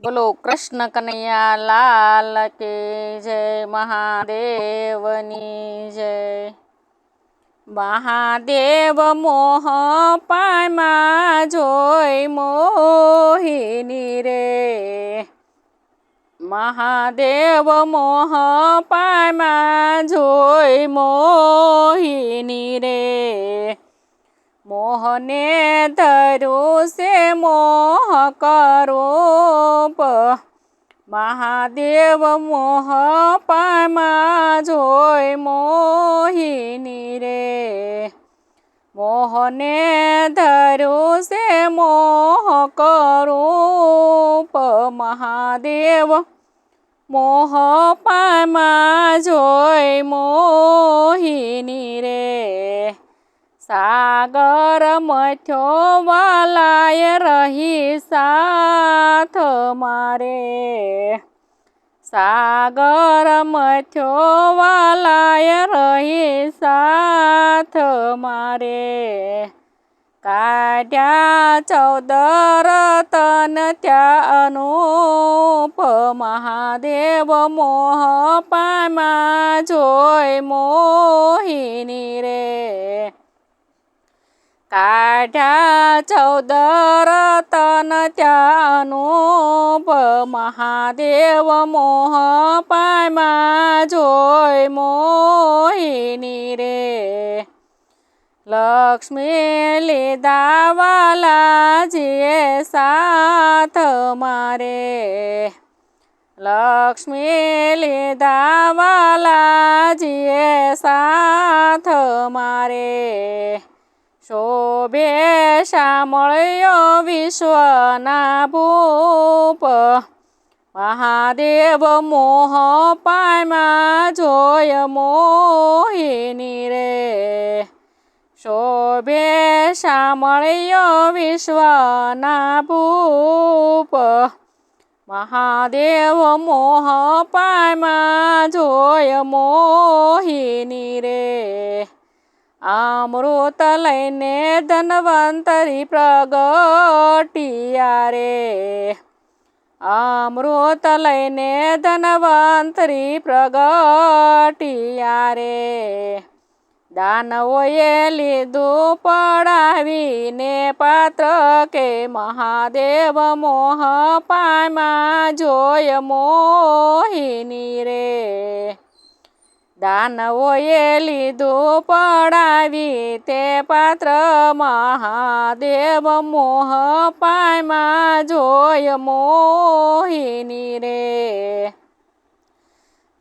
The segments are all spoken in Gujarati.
બોલો, કૃષ્ણ કનૈયા લાલ કે જય મહાદેવની જય. મહાદેવ મોહ પાયમાં જોઈ મોહિની રે. મહાદેવ મોહ પાયમાં જોઈ મોહિની રે. મોહને ધરું છે, મોહ કરૂપ મહાદેવ મોહ પામા જોય મોહિની રે. મોહને ધરું છે, મોહ કરૂપ મહાદેવ મોહ પામા જોય મોહિની રે. સાગર મથ્યો વાલાય રહી સાથ મારે. સાગર મથ્યો વાલાય રહી સાથ મારે. કાઢ્યા ચૌદર તન ત્યાં અનુપ મહાદેવ મોહ પામા જોય મોહિની રે. કાઢ્યા ચૌદર તન ત્યાંનું મહાદેવ મોહ પામા જોય મોહિની રે. લક્ષ્મી લીધા વાલાજીએ સાથ મારે. લક્ષ્મી લીધા વાલાજીએ સાથ મારે. શોભે શામળ્યો વિશ્વના ભૂપ. મહાદેવ મોહ પામા જોય મોહિની રે. શોભે શામળ્યો વિશ્વના ભૂપ. મહાદેવ મોહ પામા જોય મોહિની રે. અમૃત લઈને ધનવંતરી પ્રગટિયા રે. અમૃત લઈને ધનવંતરી પ્રગટિયા રે. દાનવોએ લીધું પડાવીને પાત્ર કે મહાદેવ મોહ જોય મોહિની રે. દાનવોએ લીધું પડાવી તે પાત્ર મહાદેવ મોહ પામાં જોય મોહિની રે.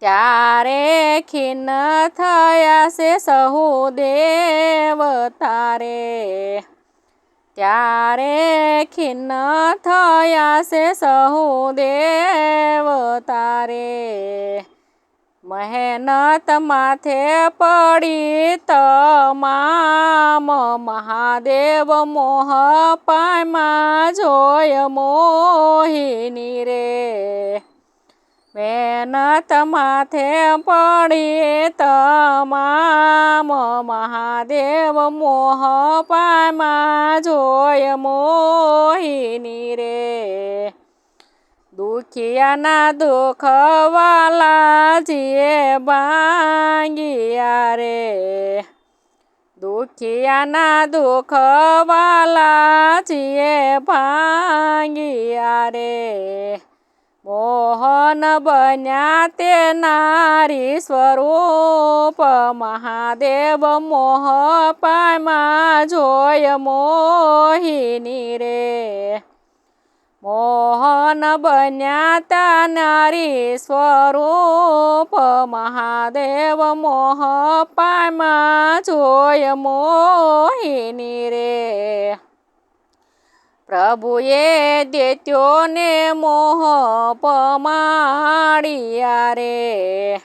ત્યારે ખીન થયા છે સહુ દેવ તારે. ત્યારે ખીન થયા છે સહુ દેવ તારે. મહેનત માથે પડી તમામ મહાદેવ મોહ પામાં જોય મોહિની રે. મહેનત માથે પડી તમામ મહાદેવ મોહ પામાં જોય મોહિની રે. દુખિયાના દુખવાલા જીએ ભાંગિયા રે. દુખિયાના દુખવાલા વાલાજીએ ભાંગિયા રે. મોહન બન્યા તે નારી સ્વરૂપ, મહાદેવ મોહ પામા જોય મોહિની રે. મોહન બન્યા તા નારી સ્વરૂપ, મહાદેવ મોહ પામા જોય મોહિની રે. પ્રભુએ દેત્યોને મોહ પમાડિયા રે.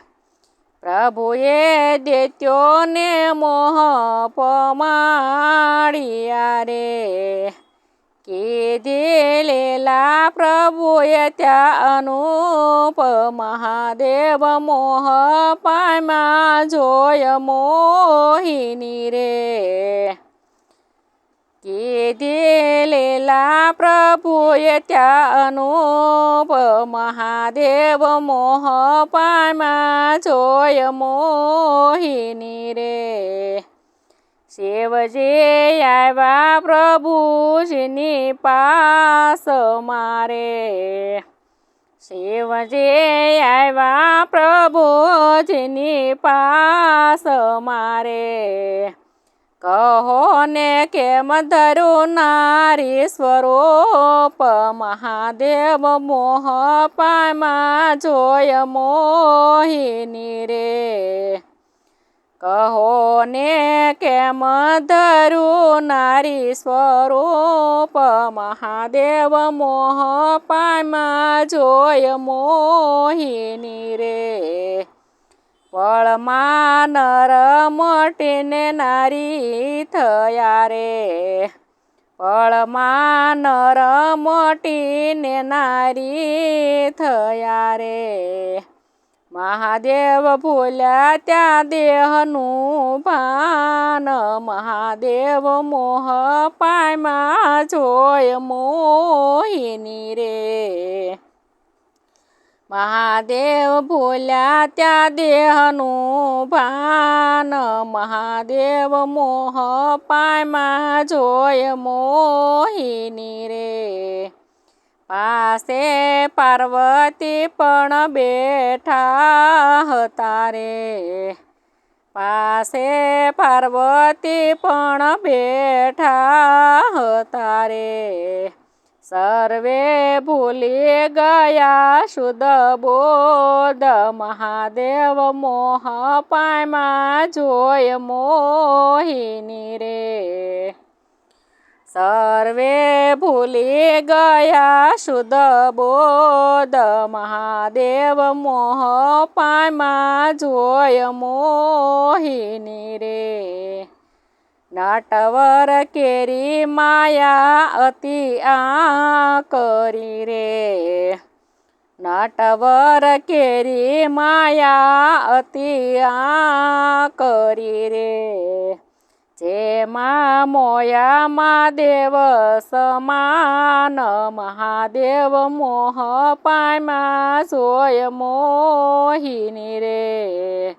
પ્રભુએ દેત્યોને મોહ પમાડિયા રે. કીધી પ્રભુએ ત્યાં અનુપ મહાદેવ મોહ પામ્યા, જોય મોહિની રે. કીધી લીલા પ્રભુએ ત્યાંનું મહાદેવ મોહ પામ્યા, જોય મોહિની રે. શિવજી આવ્યા પ્રભુજીની પાસ મારે. શિવજી આવ્યા પ્રભુજીની પાસ મારે. કહો ને કેમ ધરું નારી સ્વરૂપ મહાદેવ મોહ પામા જોય મોહિની રે? કહો ને કેમ ધરું નારી સ્વરૂપ? મહાદેવ મોહ પામા જોય મોહિની રે. પળમાં નર મોટીને નારી થયા રે. પળમાં નર મોટીને નારી થયા રે. મહાદેવ ભૂલ્યા ત્યાં દેહનું ભાન. મહાદેવ મોહ પાયમાં જોય મોહિની રે. મહાદેવ ભૂલ્યા ત્યાં દેહનું ભાન. મહાદેવ મોહ પાયમાં જોય મોહિની રે. પાસે પાર્વતી પણ બેઠા હતા રે. પાસે પાર્વતી પણ બેઠા હતા રે. સર્વે ભૂલી ગયા શુદ્ધ બોધ મહાદેવ મોહ પાયમાં જોય મોહિની રે. સર્વે ભૂલી ગયા શુદ્ધ બોધ. મહાદેવ મોહ પામા જોય મોહિની રે. નાટવર કેરી માયા અતિ આ કરી રે. નાટવર કેરી માયા અતિ આ કરી રે. જેમાં મોયામાં દેવ સમાન, મહાદેવ મોહ પાયમાં સોય મોહિની રે.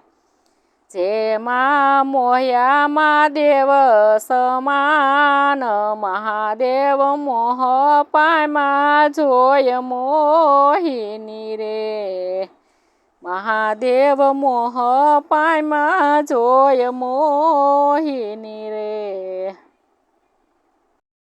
જેમાં મોહ્યામાં દેવ સમાન, મહાદેવ મોહ પાયમાં જોય મોહિની રે. મહાદેવ મોહ પાયમાં જોય મોહિની રે.